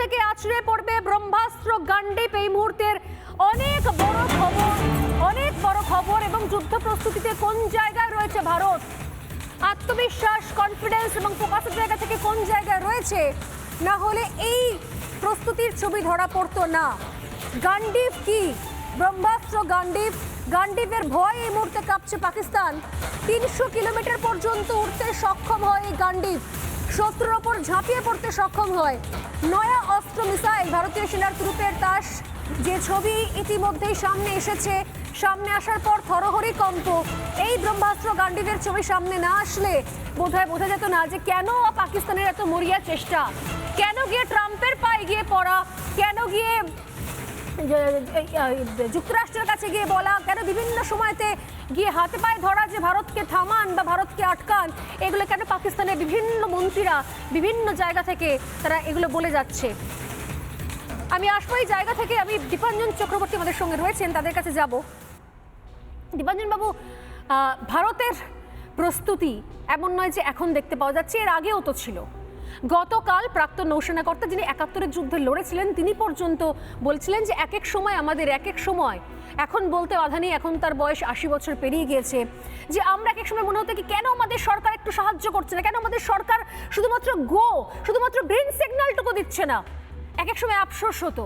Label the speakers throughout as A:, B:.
A: থেকে আছড়ে পড়বে ব্রহ্মাস্ত্র গান্ডিপ। এই মুহূর্তের অনেক বড় খবর, অনেক বড় খবর এবং যুদ্ধ প্রস্তুতিতে কোন জায়গায় রয়েছে ভারত? আত্মবিশ্বাস কনফিডেন্স এবং ফোকাসের জায়গা থেকে কোন জায়গায় রয়েছে? না হলে এই প্রস্তুতির ছবি ধরা পড়তো না। গান্ডিপ কি? ব্রহ্মাস্ত্র গান্ডিপ, গান্ডিপের ভয় এই মুহূর্তে কাঁপছে পাকিস্তান। তিনশো কিলোমিটার পর্যন্ত উঠতে সক্ষম হয় এই গান্ডিপ। শত্রুর ওপর ঝাঁপিয়ে পড়তে সক্ষম হয়। নয়া অস্ত্র মিসাইল ভারতীয় সেনার গ্রুপের তাস। যে ছবি ইতিমধ্যেই সামনে এসেছে, সামনে আসার পর থরহরি কম্প। এই ব্রহ্মাস্ত্র গান্ডিবের ছবি সামনে না আসলে বোধহয় বোঝা যেত না যে কেন পাকিস্তানের এত মরিয়া চেষ্টা। কেন গিয়ে ট্রাম্পের পায়ে গিয়ে পড়া? কেন গিয়ে যুক্তরাষ্ট্রের কাছে গিয়ে বলা, কেন বিভিন্ন সময়তে গিয়ে হাতে পায়ে ধরা যে ভারতকে থামান বা ভারতকে আটকান, এগুলো কেন পাকিস্তানের বিভিন্ন মন্ত্রীরা বিভিন্ন জায়গা থেকে তারা এগুলো বলে যাচ্ছে? আমি আসব এই জায়গা থেকে, আমি দীপাঞ্জন চক্রবর্তী আমাদের সঙ্গে রয়েছেন, তাদের কাছে যাব। দীপাঞ্জন বাবু ভারতের প্রস্তুতি এমন নয় যে এখন দেখতে পাওয়া যাচ্ছে, এর আগেও তো ছিল। গতকাল প্রাক্তন নৌসেনা কর্তা যিনি একাত্তরের যুদ্ধে লড়েছিলেন, তিনি পর্যন্ত বলছিলেন যে এক এক সময় আমাদের এক এক সময়, এখন বলতে বাধা নেই, এখন তার বয়স আশি বছর পেরিয়ে গিয়েছে, যে আমরা এক এক সময় মনে হতো কি কেন আমাদের সরকার একটু সাহায্য করছে না, কেন আমাদের সরকার শুধুমাত্র গো, শুধুমাত্র গ্রিন সিগন্যালটুকু দিচ্ছে না। এক এক সময় আফসোস হতো।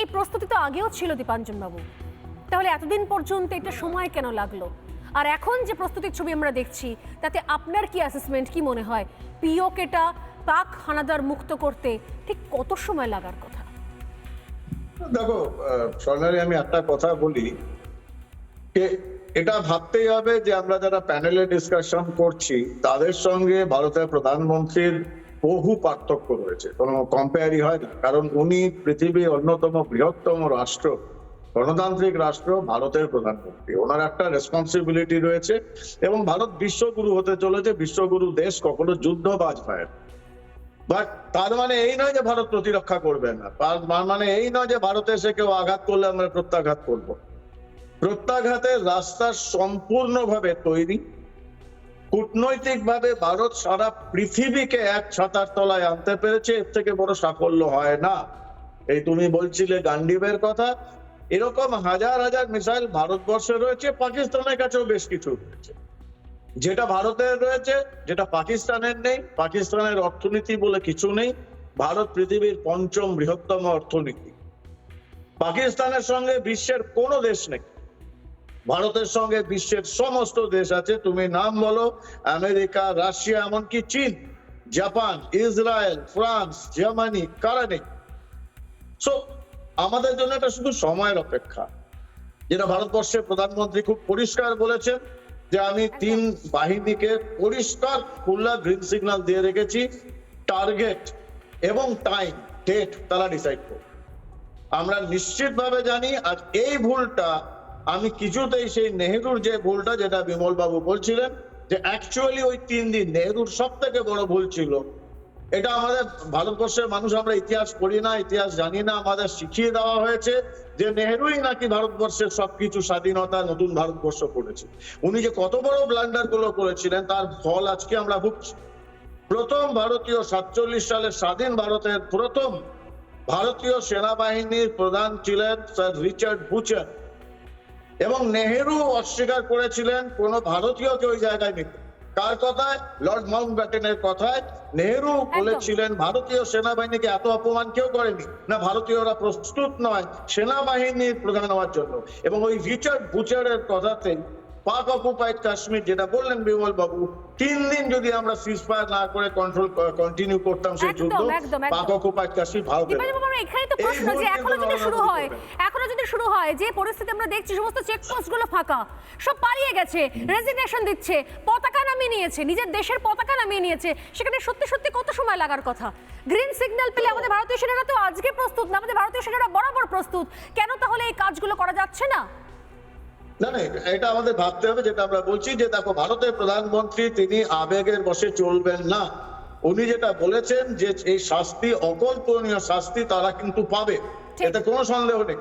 A: এই প্রস্তুতি তো আগেও ছিল দীপাঞ্জনবাবু। তাহলে এতদিন পর্যন্ত এটা সময় কেন লাগল? আর এখন যে প্রস্তুতির ছবি আমরা দেখছি, তাতে আপনার কি অ্যাসেসমেন্ট কি মনে হয়? পিওকেটা পাক হানাদার মুক্ত করতে ঠিক কত সময় লাগার কথা?
B: দেখো স্বর্ণালী, আমি একটা কথা বলি। এটা ভাবতেই হবে যে আমরা যারা প্যানেলে ডিসকাশন করছি, তাদের সঙ্গে ভারতের প্রধানমন্ত্রীর বহু পার্থক্য রয়েছে। কোনো কম্পেয়ারই হয় না। কারণ উনি পৃথিবীর অন্যতম বৃহত্তম রাষ্ট্র, গণতান্ত্রিক রাষ্ট্র, ভারতের প্রধানমন্ত্রী। ওনার একটা রেসপন্সিবিলিটি রয়েছে। এবং ভারত বিশ্বগুরু হতে চলেছে। বিশ্বগুরু দেশ কখনো যুদ্ধবাজ হয় না। বাট তার মানে এই নয় যে ভারত প্রতিরক্ষা করবে না। তার মানে এই নয় যে ভারতে এসে কেউ আঘাত করলে আমরা প্রত্যাঘাত করব। প্রত্যাঘাতের রাস্তা সম্পূর্ণভাবে তৈরি। কূটনৈতিকভাবে ভারত সারা পৃথিবীকে এক ছাতার তলায় আনতে পেরেছে, এর থেকে বড় সাফল্য হয় না। এই তুমি বলছিলে গান্ডিবের কথা। এরকম হাজার হাজার মিসাইল ভারতবর্ষে রয়েছে, পাকিস্তানের কাছেও বেশ কিছু রয়েছে। যেটা ভারতের রয়েছে, যেটা পাকিস্তানের নেই, পাকিস্তানের অর্থনীতি বলে কিছু নেই, ভারত পৃথিবীর পঞ্চম বৃহত্তম অর্থনীতি। পাকিস্তানের সঙ্গে বিশ্বের কোনো দেশ নেই। ভারতের সঙ্গে বিশ্বের সমস্ত দেশ আছে, তুমি নাম বলো, আমেরিকা, রাশিয়া, এমনকি চীন, জাপান, ইসরায়েল, ফ্রান্স, জার্মানি, কারা নেই? সো আমাদের জন্য এটা শুধু সময়ের অপেক্ষা। যেটা ভারতবর্ষের প্রধানমন্ত্রী খুব পরিষ্কার বলেছেন যে আমি তিন বাহিনীকে পরিষ্কার খুল্লা গ্রিন সিগন্যাল দিয়ে রেখেছি টার্গেট এবং টাইম ডেট তারা ডিসাইড করবে আমরা নিশ্চিতভাবে জানি আর এই ভুলটা, আমি কিছুতেই সেই নেহেরুর যে ভুলটা, যেটা বিমল বাবু বলছিলেন, যে অ্যাকচুয়ালি ওই তিন দিন, নেহেরুর সব থেকে বড় ভুল ছিল এটা আমাদের ভারতবর্ষের মানুষ আমরা ইতিহাস পড়ি না, ইতিহাস জানি না, আমাদের শিখিয়ে দেওয়া হয়েছে যে নেহেরুই নাকি ভারতবর্ষের সবকিছু স্বাধীনতা, নতুন ভারতবর্ষ করেছে। উনি যে কত বড় ব্লান্ডারগুলো করেছিলেন, তার ফল আজকে আমরা ভুগছি। প্রথম ভারতীয় সাতচল্লিশ সালে স্বাধীন ভারতের প্রথম ভারতীয় সেনাবাহিনীর প্রধান ছিলেন স্যার রিচার্ড বুচার। এবং নেহেরু অস্বীকার করেছিলেন, কোন ভারতীয়কে ওই জায়গায় নিতে। কার কথায়? লর্ড মাউন্ট ব্যাটেনের কথায়। নেহরু বলেছিলেন ভারতীয় সেনাবাহিনীকে এত অপমান কেউ করেনি। না ভারতীয়রা প্রস্তুত নয় সেনাবাহিনীর প্রধান হওয়ার জন্য। এবং ওই রিচার্ড বুচারের কথাতে পাক অকুপাইড কাশ্মীর যেটা বললেন বিমল বাবু তিন দিন যদি আমরা সিজ ফায়ার না করে কন্ট্রোল কন্টিনিউ করতাম সেই যুদ্ধ। পাক অকুপাইড কাশ্মীর ভারতের
A: এখানেই তো প্রশ্ন যে
B: এখনও
A: যদি শুরু হয় এখনও যদি শুরু হয় যে পরিস্থিতি আমরা দেখছি সমস্ত চেকপোস্টগুলো ফাঁকা সব পালিয়ে গেছে রেজিগনেশন দিচ্ছে পতাকা নামিয়ে নিয়েছে নিজের দেশের পতাকা নামিয়ে নিয়েছে সেখানে সত্যি সত্যি কত সময় লাগার কথা? গ্রিন সিগন্যাল পেলে আমাদের ভারতীয় সেনারা তো আজকে প্রস্তুত না আমাদের ভারতীয় সেনারা বরাবর প্রস্তুত। কেন তাহলে এই কাজগুলো করা যাচ্ছে না?
B: না না এটা- আমাদের ভাবতে হবে যেটা আমরা বলছি যে দেখো ভারতের প্রধানমন্ত্রী তিনি আবেগের বসে চলবেন না। উনি যেটা বলেছেন যে এই শাস্তি অকল্পনীয় শাস্তি তারা কিন্তু পাবে। এটা কোনো সন্দেহ নেই।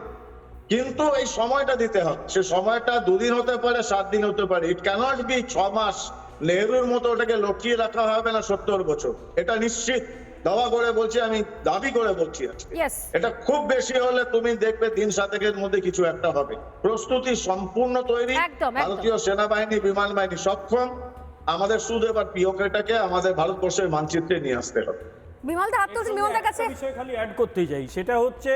B: কিন্তু এই সময়টা দিতে হবে। সে সময়টা দুদিন হতে পারে সাত দিন হতে পারে। ইট ক্যানট বি ছ মাস নেহরুর মতো ওটাকে লটকিয়ে রাখা হবে না সত্তর বছর। এটা নিশ্চিত। দাওয়া করে বলছি আমি দাবি করে বলছি আজকে। এটা খুব বেশি হলে তুমি দেখবে দিন সাতেকের মধ্যে কিছু একটা হবে। প্রস্তুতি সম্পূর্ণ তৈরি। ভারতীয় সেনাবাহিনী বিমান বাহিনী সক্ষম। আমাদের সুদ এবার পিওকেটাকে আমাদের ভারতবর্ষের মানচিত্রে নিয়ে আসতে হবে।
A: বিমলদা হাত বিমল বিমলদার কাছে।
C: বিষয় খালি অ্যাড করতে চাই। সেটা হচ্ছে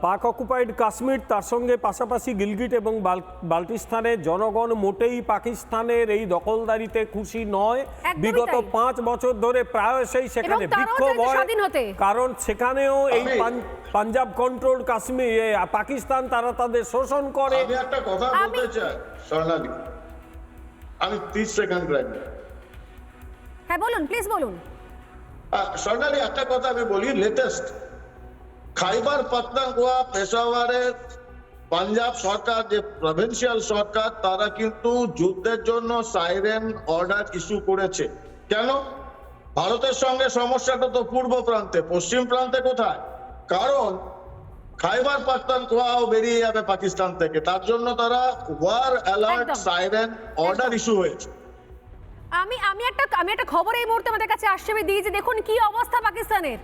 C: পাক অকুপাইড কাশ্মীর তার সঙ্গে পাশাপাশি গিলগিট এবং বাল- বাল্টিস্তানের জনগণ মোটেই পাকিস্তানের এই দখলদারিতে খুশি নয়। বিগত পাঁচ বছর ধরে প্রায়শই সেখানে বিক্ষোভ হয়। কারণ সেখানেও এই পাঞ্জাব কন্ট্রোল কাশ্মীর পাকিস্তান তারা তাদের শোষণ করে।
B: আমি একটা কথা বলতে চাই স্বর্ণালী আমি ত্রিশ সেকেন্ড রাখব
A: হ্যাঁ বলুন প্লিজ বলুন।
B: স্বর্ণালী একটা কথা আমি বলি লেটেস্ট খাইবার পাখতানখোয়া পেশাওয়ারের পাঞ্জাব সরকার যে প্রভিন্সিয়াল সরকার তারা কিন্তু যুদ্ধের জন্য সাইরেন অর্ডার ইস্যু করেছে। কেন? ভারতের সঙ্গে সমস্যাটা তো পূর্ব প্রান্তে পশ্চিম প্রান্তে কোথায়? কারণ খাইবার পাখতানখোয়াও বেরিয়ে যাবে পাকিস্তান থেকে। তার জন্য তারা war alert siren order issue হয়েছে।
A: আমি আমি একটা আমি একটা খবর এই মুহূর্তে আমাদের কাছে আসছে। আমি দিয়েছি। দেখুন কি অবস্থা পাকিস্তানের।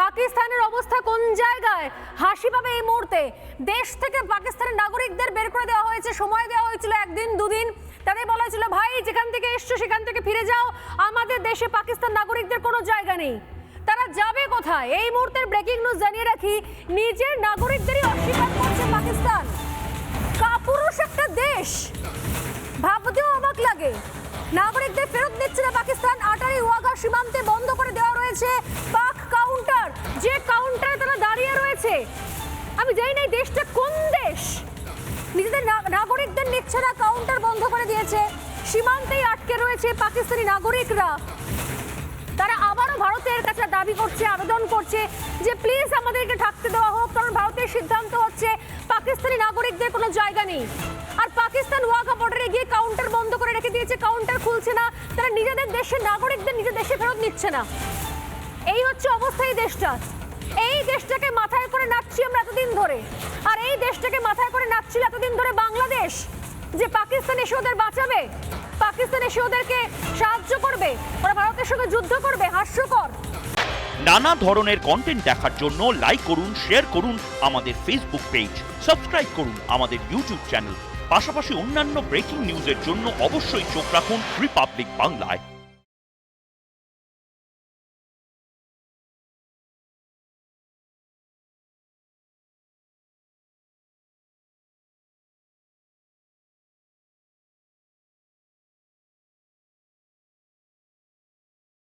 A: পাকিস্তানের অবস্থা কোন জায়গায়? হাসি পাবে এই মুহূর্তে। দেশ থেকে পাকিস্তানের নাগরিকদের বের করে দেওয়া হয়েছে, সময় দেওয়া হয়েছিল একদিন, দুদিন। তাদের বলা হয়েছিল, ভাই, যেখান থেকে এসছো, সেখান থেকে ফিরে যাও। আমাদের দেশে পাকিস্তান নাগরিকদের কোনো জায়গা নেই। তারা যাবে কোথায়? এই মুহূর্তের ব্রেকিং নিউজ জানিয়ে রাখি, নিজের নাগরিকদেরই অস্বীকার করছে পাকিস্তান। কাপুরুষ একটা দেশ। ভাবতেও অবাক লাগে। নাগরিকদের ফেরত দিচ্ছে না পাকিস্তান। আটারি ওয়াঘা সীমান্তে বন্ধ করে আমি জানি না দেশটা কোন দেশ। নিজেদের নাগরিকদের নিচ্ছে না কাউন্টার বন্ধ করে দিয়েছে। সীমান্তেই আটকে রয়েছে পাকিস্তানি নাগরিকরা। তারা আবারও ভারতের কাছে দাবি করছে, আবেদন করছে যে প্লিজ আমাদেরকে থাকতে দেওয়া হোক, কারণ ভারতের সিদ্ধান্ত হচ্ছে পাকিস্তানি নাগরিকদের কোনো জায়গা নেই। আর পাকিস্তান ওয়াঘা বর্ডারে গিয়ে কাউন্টার বন্ধ করে রেখে দিয়েছে কাউন্টার খুলছে না। তারা নিজেদের দেশের নাগরিকদের নিজের দেশে ফেরত নিচ্ছে না। এই হচ্ছে অবস্থা এই দেশটা এই দেশটাকে মাথায় করে নাচছি আমরা এতদিন ধরে। আর এই দেশটাকে মাথায় করে নাচছিল এতদিন ধরে বাংলাদেশ, যে পাকিস্তান এসে ওদের বাঁচাবে, পাকিস্তান এসে ওদেরকে সাহায্য করবে, ওরা ভারতের সঙ্গে যুদ্ধ করবে, হাস্যকর।
D: নানা ধরনের কন্টেন্ট দেখার জন্য লাইক করুন শেয়ার করুন আমাদের ফেসবুক পেজ সাবস্ক্রাইব করুন আমাদের ইউটিউব চ্যানেল পাশাপাশি অন্যান্য ব্রেকিং নিউজের জন্য অবশ্যই চোখ রাখুন রিপাবলিক বাংলায়